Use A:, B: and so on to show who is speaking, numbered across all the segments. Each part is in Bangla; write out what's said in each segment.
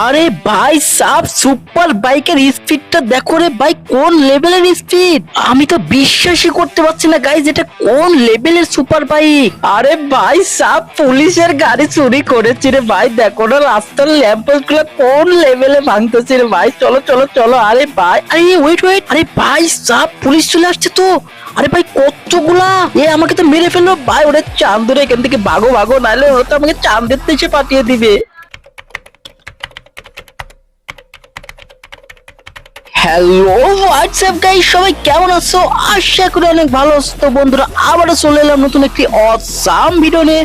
A: আরে ভাই সাব সুপার বাইকের স্পিডটা দেখো রে ভাই, কোন লেভেলের স্পিড? আমি তো বিশ্বাসই করতে পারছি না গাইজ এটা কোন লেভেলের সুপার বাইক? আরে ভাই সাব, পুলিশের গাড়ি চুরি করেছে রে ভাই, দেখো না রাস্তার ল্যাম্পোস্টগুলো কোন লেভেলে ভাঙতেছে রে ভাই, চলো চলো চলো, আরে ভাই, আরে ওয়েট ওয়েট আরে ভাই সাব, পুলিশ চলে আসছে তো। আরে ভাই কতগুলা? এ আমাকে তো মেরে ফেলল। ভাই, ওরা চান্দরে এখান থেকে ভাগো ভাগো, নাহলে ওরা তো আমাকে চান্দের দেশে পাঠিয়ে দিবে। হ্যালো হোয়াটসঅ্যাপ গাই সবাই কেমন আছো? আশা করি অনেক ভালো আছো। তো বন্ধুরা, আবারও চলে এলাম নতুন একটি অসাম ভিডিও নিয়ে।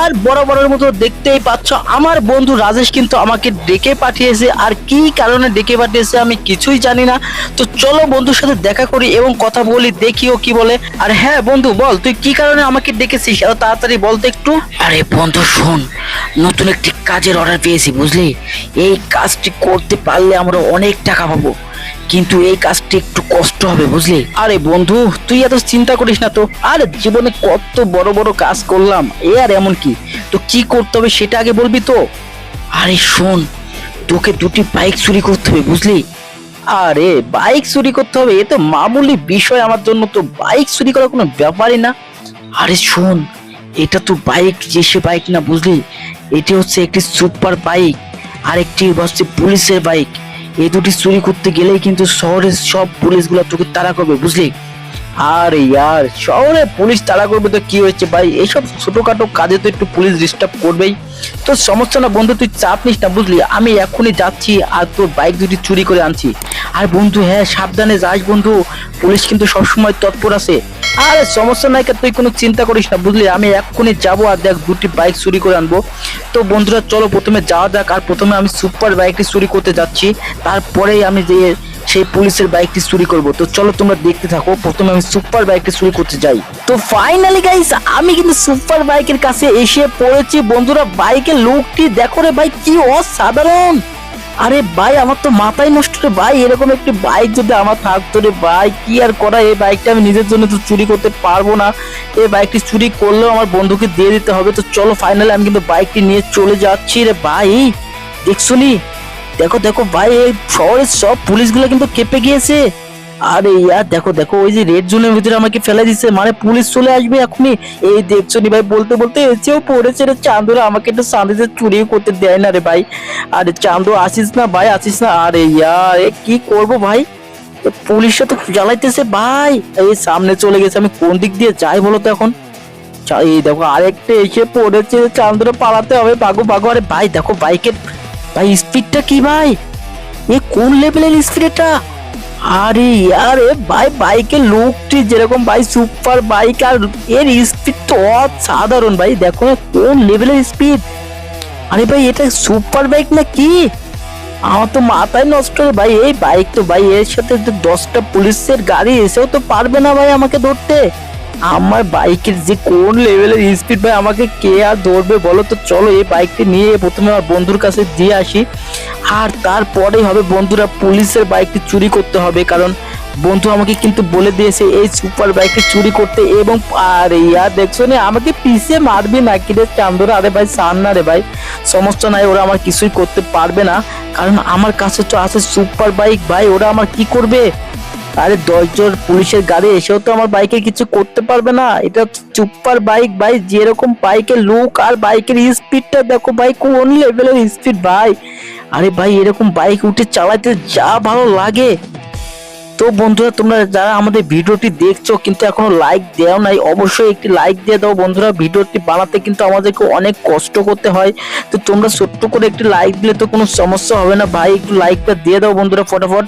A: আর বরাবরের মতো দেখতেই পাচ্ছ, আমার বন্ধু রাজেশ কিন্তু আমাকে ডেকে পাঠিয়েছে। আর কি কারণে ডেকে পাঠিয়েছে আমি কিছুই জানি না। তো চলো বন্ধুর সাথে দেখা করি এবং কথা বলি, দেখিও কি বলে। আর হ্যাঁ বন্ধু, বল, তুই কি কারণে আমাকে ডেকেছিস? এত তাড়াতাড়ি বলতো একটু। আরে বন্ধু, শোন, নতুন একটি কাজের অর্ডার পেয়েছি, বুঝলি? এই কাজটি করতে পারলে আমরা অনেক টাকা পাবো। কিন্তু এই কাজটি একটু কষ্ট হবে, বুঝলি? আরে বন্ধু, তুই এত চিন্তা করিস না তো। আরে জীবনে কত বড় বড় কাজ করলাম, এ আর এমন কি? তো কি করতে হবে সেটা আগে বলবি তো? আরে শোন, তোকে দুটি বাইক চুরি করতে হবে, বুঝলি? আরে বাইক চুরি করতে হবে, এ তো মামুলি বিষয় আমার জন্য তো। বাইক চুরি করা কোনো ব্যাপারই না। আরে শোন, এটা তো বাইক, যে সে বাইক না, বুঝলি? এটি হচ্ছে একটি সুপার বাইক আর একটি হচ্ছে পুলিশের বাইক। এই দুটি চুরি করতে গেলেই কিন্তু শহরের সব পুলিশগুলো তোকে তাড়া করবে বুঝলি? আরে ইয়ার, শহরে পুলিশ তাড়া করবে তো কি হয়েছে ভাই? এইসব ছোটখাটো কাজে তো একটু পুলিশ ডিস্টার্ব করবেই। তো সমস্যা না বন্ধু, তুই চাপ নিস না, বুঝলি? আমি এখনই যাচ্ছি আর তোর বাইক দুটি চুরি করে আনছি। আর বন্ধু হ্যাঁ সাবধানে যাস বন্ধু। পুলিশ কিন্তু সবসময় তৎপর আছে। আরে সমস্যা নাই তুই কোনো চিন্তা করিস না, বুঝলি? আমি এক্ষুনি যাব আর দেখ দুটি বাইক চুরি করে আনব। তো বন্ধুরা, চলো প্রথমে যাওয়া যাক। আর প্রথমে আমি সুপার বাইকটি চুরি করতে যাচ্ছি। তারপরেই আমি যে সেই পুলিশের বাইকটি চুরি করব। তো চলো তোমরা দেখতে থাকো, প্রথমে আমি সুপার বাইকটি চুরি করতে যাই। তো ফাইনালি গাইস আমি কিন্তু সুপার বাইকের কাছে এসে পড়েছি। বন্ধুরা, বাইকের লুকটি, দেখো রে ভাই, কি অসাধারণ! আরে ভাই, আমার তো মাথায় নষ্ট রে ভাই, এরকম একটি বাইক যদি আমার থাকতো রে ভাই, কি আর করা, এই বাইকটা আমি নিজের জন্য তো চুরি করতে পারব না। এই বাইকটি চুরি করলেও আমার বন্ধুকে দিয়ে দিতে হবে। তো চলো ফাইনালি আমি কিন্তু বাইকটি নিয়ে চলে যাচ্ছি রে ভাই। দেখছ নি? দেখো দেখো ভাই, এই শহরের সব পুলিশগুলো কিন্তু কেঁপে গিয়েছে। আরে ইয়ার, দেখো দেখো, ওই যে রেড জোনের ভিতরে আমাকে ফেলে দিচ্ছে মানে পুলিশ চলে আসবে এখনই। এই দেখছ নি ভাই, বলতে বলতে এসেও পড়েছে রে চান্দুরা। আমাকে একটু শান্তিতে চুরিও করতে দেয় না রে ভাই। আরে চান্দু, আসিস না ভাই, আসিস না। আরে ইয়ার, এ কি করব ভাই? এ পুলিশে তো জ্বালাইতেছে ভাই। এই সামনে চলে গেছে, আমি কোন দিক দিয়ে যাই বলো তো এখন? এই দেখো, আরেকটা এসে পড়েছে চান্দুরা পালাতে হবে। বাগো বাগো আরে ভাই, দেখো, বাইকের ভাই স্পিডটা কি ভাই? এ কোন লেভেলের স্পিড এটা? আরে আরে ভাই, বাইকের লুকটি যেরকম ভাই সুপার বাইক আর এর স্পিড তো অসাধারণ ভাই। দেখো না কোন লেভেলের স্পিড আরে ভাই, এটা সুপার বাইক না কি? আমার তো মাথায় নষ্ট রে ভাই, এই বাইক তো ভাই, এর সাথে দশটা পুলিশের গাড়ি, এসেও তো পারবে না ভাই আমাকে ধরতে। আমার বাইকের যে কোন লেভেলের স্পিড ভাই, আমাকে কে আর ধরবে বলো তো? চলো এই বাইকটি নিয়ে প্রথমে আমার বন্ধুর কাছে দিয়ে আসি। আর তারপরেই হবে বন্ধুরা, পুলিশের বাইকটি চুরি করতে হবে। কারণ বন্ধু আমাকে কিন্তু বলে দিয়েছে, এই সুপার বাইকটি চুরি করতে। এবং আরে ইয়ার দেখছ না, আমাকে পিছিয়ে মারবি না কি রে চান্দরা? আরে ভাই, সান না রে ভাই। সমস্যা নাই, ওরা আমার কিছুই করতে পারবে না। কারণ আমার কাছে তো আছে সুপার বাইক ভাই। ওরা আমার কি করবে? আরে দশজন পুলিশের গাড়ি এসেও তো আমার বাইকে কিছু করতে পারবে না। এটা চুপার বাইক ভাই, যেরকম বাইকের লুক আর বাইকের স্পিডটা দেখো ভাই, কোন লেভেলের স্পিড ভাই? আরে ভাই, এরকম বাইক উঠে চালাতে যা ভালো লাগে। তো বন্ধুরা, তোমরা যারা আমাদের ভিডিওটি দেখছ কিন্তু এখনও লাইক দেও নাই, অবশ্যই একটি লাইক দিয়ে দাও বন্ধুরা। ভিডিওটি বানাতে কিন্তু আমাদেরকে অনেক কষ্ট করতে হয়। তো তোমরা ছোট্ট করে একটি লাইক দিলে তো কোনো সমস্যা হবে না ভাই, একটু লাইকটা দিয়ে দাও বন্ধুরা ফটাফট।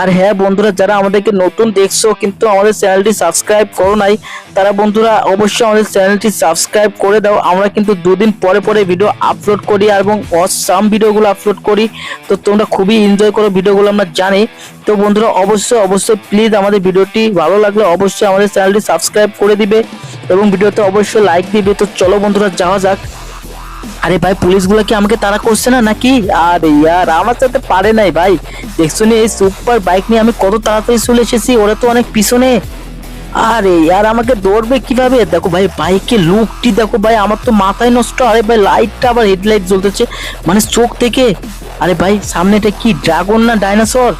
A: আর হ্যাঁ বন্ধুরা, যারা আমাদেরকে নতুন দেখছ কিন্তু আমাদের চ্যানেলটি সাবস্ক্রাইব করো নাই, তারা বন্ধুরা অবশ্যই আমাদের চ্যানেলটি সাবস্ক্রাইব করে দাও। আমরা কিন্তু দুদিন পরে পরে ভিডিও আপলোড করি এবং অসাম ভিডিওগুলো আপলোড করি। তো তোমরা খুবই এনজয় করো ভিডিওগুলো আমরা জানি। তো বন্ধুরা, অবশ্যই অবশ্যই প্লিজ আমাদের ভিডিওটি ভালো লাগলে অবশ্যই আমাদের চ্যানেলটি সাবস্ক্রাইব করে দিবে এবং ভিডিওতে অবশ্যই লাইক দিবে। তো চলো বন্ধুরা, যাওয়া যাক। আরে ভাই, পুলিশগুলো কি আমাকে তাড়া করছে না নাকি? আরে ইয়ার, আমার সাথে পারে নাই ভাই। দেখছ এই সুপার বাইক নিয়ে আমি কত তাড়াতাড়ি চলে এসেছি, ওরা তো অনেক পিছনে। আরে আর আমাকে ধরবে কীভাবে? দেখো ভাই বাইকে লুকটি দেখো ভাই, আমার তো মাথায় নষ্ট। আরে ভাই লাইটটা আবার হেডলাইট জ্বলতেছে মানে চোখ থেকে। আরে ভাই সামনেটা কি ড্রাগন না ডাইনোসর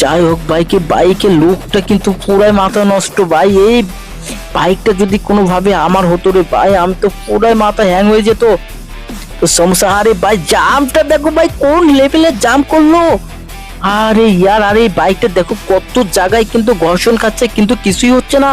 A: যাই হোক, বাইকে বাইকে লুকটা কিন্তু পুরাই মাথা নষ্ট। ভাই, এই বাইকটা যদি কোনোভাবে আমার হতো রে, ভাই, আমি তো পুরাই মাথা হ্যাং হয়ে যেত। তো সমস্যা, আরে ভাই, জামটা দেখো ভাই, কোন লেভেলে জাম করল? আরে ইয়ার, আরে বাইকটা দেখো কত জায়গায় কিন্তু ঘর্ষণ খাচ্ছে, কিন্তু কিছুই হচ্ছে না।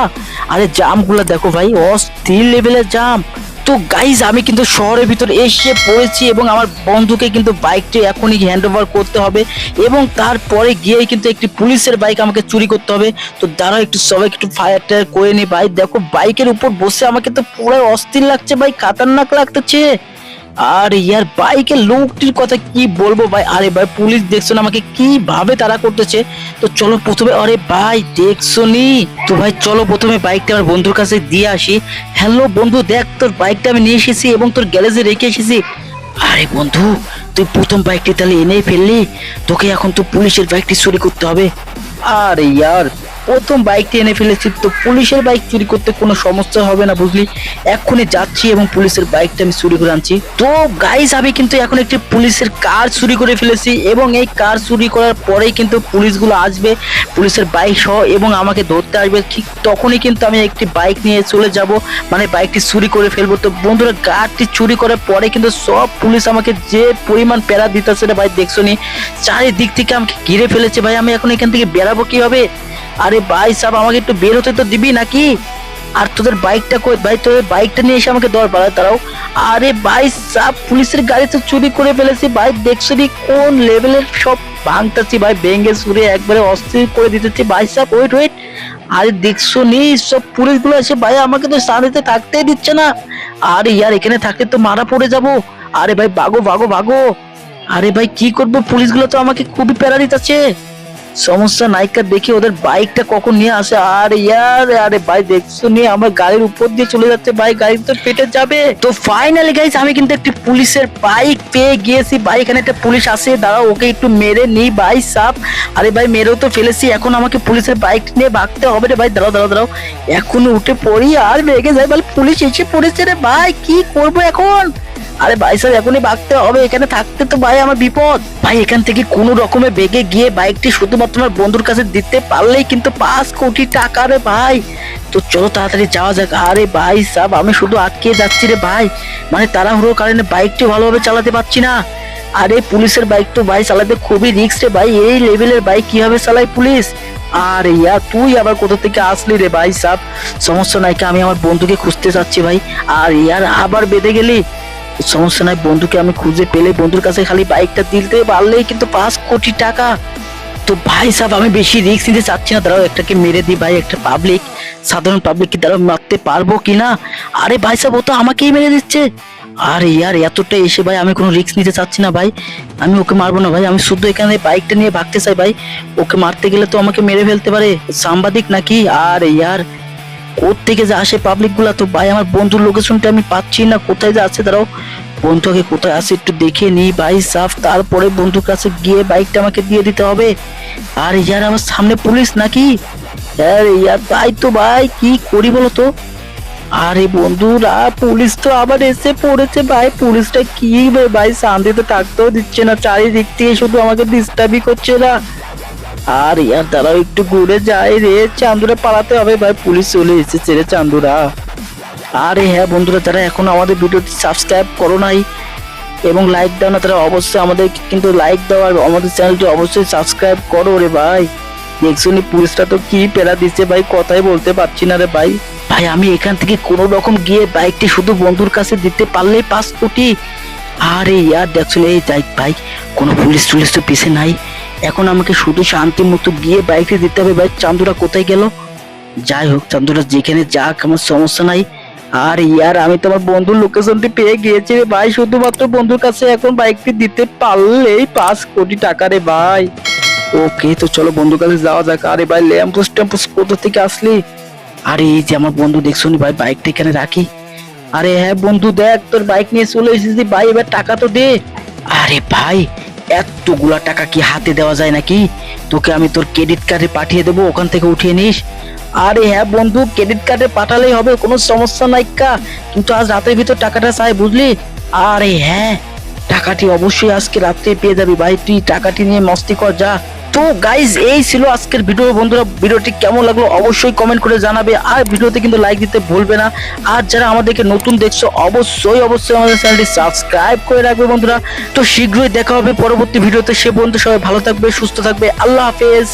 A: আরে জামগুলো দেখো ভাই, অস্থির লেভেলের জাম তো গাইজ আমি কিন্তু শহরের ভিতরে এসে পড়েছি এবং আমার বন্ধুকে কিন্তু বাইকটি এখনই হ্যান্ড ওভার করতে হবে এবং তারপরে গিয়েই কিন্তু একটি পুলিশের বাইক আমাকে চুরি করতে হবে। তো দাঁড়াও একটু সবাই একটু ফায়ার টায়ার করে নি ভাই। দেখো বাইকের উপর বসে আমাকে তো পুরো অস্থির লাগছে ভাই, খাতারনাক লাগতেছে। আর ইয়ার, বাইকের লোকটির কথা কি বলব ভাই? আরে ভাই, পুলিশ দেখছ না আমাকে? কীভাবে তারা করতেছে? তো চলো প্রথমে, আরে ভাই, দেখছ নি? তো ভাই, চলো প্রথমে বাইকটা আমার বন্ধুর কাছে দিয়ে আসি। হ্যালো বন্ধু, দেখ, তোর বাইকটা আমি নিয়ে এসেছি এবং তোর গ্যারেজে রেখে এসেছি। আরে বন্ধু, তুই প্রথম বাইকটি তাহলে এনেই ফেললি। তোকে এখন তো পুলিশের বাইকটি চুরি করতে হবে। আরে ইয়ার প্রথম বাইকটি এনে ফেলেছি, তো পুলিশের বাইক চুরি করতে কোনো সমস্যা হবে না বুঝলি? এক্ষুনি যাচ্ছি এবং পুলিশের বাইকটা আমি চুরি করে আনছি। তো গাইস আমি কিন্তু এখন একটি পুলিশের কার চুরি করে ফেলেছি এবং এই কার চুরি করার পরেই কিন্তু পুলিশগুলো আসবে, পুলিশের বাইক সহ এবং আমাকে ধরতে আসবে। ঠিক তখনই কিন্তু আমি একটি বাইক নিয়ে চলে যাব মানে বাইকটি চুরি করে ফেলব। তো বন্ধুরা গাড়িটি চুরি করার পরে কিন্তু সব পুলিশ আমাকে যে পরিমাণ প্যারা দিতেছে ভাই, দেখছ নি? চারিদিক থেকে আমাকে ঘিরে ফেলেছে ভাই। আমি এখন এখান থেকে বেরাবো কীভাবে? আরে ভাই সাহেব, আমাকে একটু বের হতে তো দিবি নাকি? আর তোদের বাইকটা কই? ভাই, তোদের বাইকটা নিয়ে এসে আমাকে দর পাড়া তারাও আরে ভাই সাহেব, পুলিশের গাড়ি তো চুরি করে ফেলেছি, ভাই। দেখছ কোন লেভেলের সব ভাঙতাছি, ভাই? ভেঙে সুরে একবারে অস্থির করে দিতেছি, ভাই সাহেব। Wait wait. আরে দেখছ নি, সব পুলিশগুলো এসে, ভাই, আমাকে তো শান্তিতে থাকতেই দিচ্ছে না। আরে ইয়ার, এখানে থাকলে তো মারা পড়ে যাব। আরে ভাই, ভাগো ভাগো ভাগো। আরে ভাই, কি করব? পুলিশগুলো তো আমাকে খুবই প্যারা দিতেছে। সমস্যা নাইকা দেখি ওদের বাইকটা কখন নিয়ে আসে? আর ইয়ার, আরে ভাই, দেখছ নিয়ে আমার গাড়ির উপর দিয়ে চলে যাচ্ছে ভাই, গাড়ি তো পেটে যাবে। তো ফাইনালি গাইস আমি কিন্তু একটি পুলিশের বাইক পেয়ে গিয়েছি। ভাই, এখানে একটা পুলিশ আসে, দাঁড়াও, ওকে একটু মেরে নিই ভাই, সাপ। আরে ভাই, মেরেও তো ফেলেছি, এখন আমাকে পুলিশের বাইক নিয়ে ভাগতে হবে রে ভাই, দাঁড়াও দাঁড়াও দাঁড়াও। এখন উঠে পড়ি, আর রেগে যায় ভাই পুলিশ এসে পড়েছে রে ভাই, কি করব এখন? আরে ভাই স্যার এখনই ভাগতে হবে, এখানে থাকতে তো ভাই আমার বিপদ। ভাই, এখান থেকে কোনো রকমে বেগে গিয়ে বাইকটি শুধুমাত্র আমার বন্ধুর কাছে দিতে পারলেই কিন্তু পাঁচ কোটি টাকা রে ভাই। তো চলো তাড়াতাড়ি যাওয়া যাক। আরে ভাই সাব আমি শুধু আটকে যাচ্ছি রে ভাই। মানে তাড়াহুড়োর কারণে বাইকটি ভালোভাবে চালাতে পারছি না। আরে পুলিশের বাইক তো ভাই, চালাতে খুবই রিস্ক রে ভাই। এই লেভেলের বাইক কীভাবে চালায় পুলিশ? আরে ইয়া তুই আবার কোথা থেকে আসলি রে ভাই সাব সমস্যা নাই আমি আমার বন্ধুকে খুঁজতে চাচ্ছি ভাই? আর ইয়ার, আবার বেঁধে গেলি? সমস্যা নাই, বন্ধুকে আমি খুঁজে পেলে বন্ধুর কাছে খালি বাইকটা দিতে পারলেই কিন্তু পাঁচ কোটি টাকা। তো ভাই সাহেব, আমি বেশি রিস্ক নিতে চাচ্ছি না। দাঁড়াও, একটাকে মেরে দিই ভাই, একটা পাবলিক সাধারণ পাবলিক কি দাঁড়াও, মারতে পারব কি না? আরে ভাই সাহেব, ও তো আমাকেই মেরে দিচ্ছে। আরে ইয়ার, এতটা এসে ভাই আমি কোনো রিস্ক নিতে চাচ্ছি না ভাই। আমি ওকে মারবো না ভাই, আমি শুধু এখানে বাইকটা নিয়ে ভাগতে চাই ভাই। ওকে মারতে গেলে তো আমাকে মেরে ফেলতে পারে। সাংবাদিক নাকি? আর ইয়ার থেকে যে আসে পাবলিকগুলা তো ভাই, আমার বন্ধুর লোকেশনটা আমি পাচ্ছি না। কোথায় যে আছে দাঁড়াও। বন্ধুকে কোথায় আছে একটু দেখে নি ভাই, সাফ। তারপরে বন্ধুর কাছে গিয়ে বাইকটা আমাকে দিয়ে দিতে হবে। আর ইয়ার আমার সামনে পুলিশ নাকি? আরে ইয়ার, তাই তো ভাই, কি করি বলো তো? আরে বন্ধুরা পুলিশ তো আবার এসে পড়েছে ভাই। পুলিশটা কি ভাই, শান্তিতে থাকতেও দিচ্ছে না। চারিদিক থেকে শুধু আমাকে ডিস্টার্বই করছে না। আর ইয়ার দাঁড়াও একটু ঘুরে যাই রে, চান্দুরা পালাতে হবে ভাই, পুলিশ চলে এসেছে রে চান্দুরা। আরে হ্যাঁ বন্ধুরা, যারা এখন আমাদের ভিডিওটি সাবস্ক্রাইব করো নাই এবং লাইক দাও না, তারা অবশ্যই আমাদের কিন্তু লাইক দাও আর আমাদের চ্যানেলটি অবশ্যই সাবস্ক্রাইব করো রে ভাই। দেখছ নি, পুলিশটা তো কি পেরা দিচ্ছে ভাই, কথাই বলতে পারছি না রে ভাই। ভাই, আমি এখান থেকে কোনো রকম গিয়ে বাইকটি শুধু বন্ধুর কাছে দিতে পারলেই পাঁচ কোটি আরে ইয়ার, দেখছ এই যাই ভাই, কোনো পুলিশ টুলিশ তো পিছে নাই। এখন আমাকে শুধু শান্তি মতো গিয়ে বাইকে দিতে হবে। ভাই, চান্দুরা কোথায় গেল? যাই হোক, চান্দুরা যেখানে যাক, আমার সমস্যা নাই। আর ইয়ার, আমি তোমার বন্ধুর লোকেশনটি পেয়ে গিয়েছি রে ভাই। শুধুমাত্র বন্ধুর কাছে এখন বাইকটি দিতে পারলেই পাঁচ কোটি টাকা রে ভাই। ওকে, তো চলো বন্ধুর কাছে যাওয়া যাক। আরে ভাই, ল্যাম্পোস টেম্পোস কোথা থেকে আসলি? আরে, এই যে আমার বন্ধু দেখছ ভাই বাইকটা এখানে রাখি। আরে হ্যাঁ বন্ধু, দেখ, তোর বাইক নিয়ে চলে এসেছি। ভাই, এবার টাকা তো দে। আরে ভাই এতগুলা টাকা কি হাতে দেওয়া যায় নাকি? তোকে আমি তোর ক্রেডিট কার্ডে পাঠিয়ে দেবো, ওখান থেকে উঠিয়ে নিস। আরে হ্যাঁ বন্ধু ক্রেডিট কার্ডে পাঠালেই হবে, কোনো সমস্যা নাই কা। কিন্তু আজ রাতের ভিতর টাকাটা চাই, বুঝলি? আরে হ্যাঁ টাকাটি অবশ্যই আজকে রাত্রে পেয়ে যাবি। ভাই, তুই টাকাটি নিয়ে মস্তি কর, যা। তো গাইজ এই ছিল আজকের ভিডিও বন্ধুরা ভিডিওটি কেমন লাগল অবশ্যই কমেন্ট করে জানাবে। আর ভিডিওতে কিন্তু লাইক দিতে ভুলবে না। আর যারা আমাদেরকে নতুন দেখছ, অবশ্যই অবশ্যই আমাদের চ্যানেলটি সাবস্ক্রাইব করে রাখবে বন্ধুরা। তো শীঘ্রই দেখা হবে পরবর্তী ভিডিওতে সে পর্যন্ত সবাই ভালো থাকবে, সুস্থ থাকবে। আল্লাহ হাফেজ।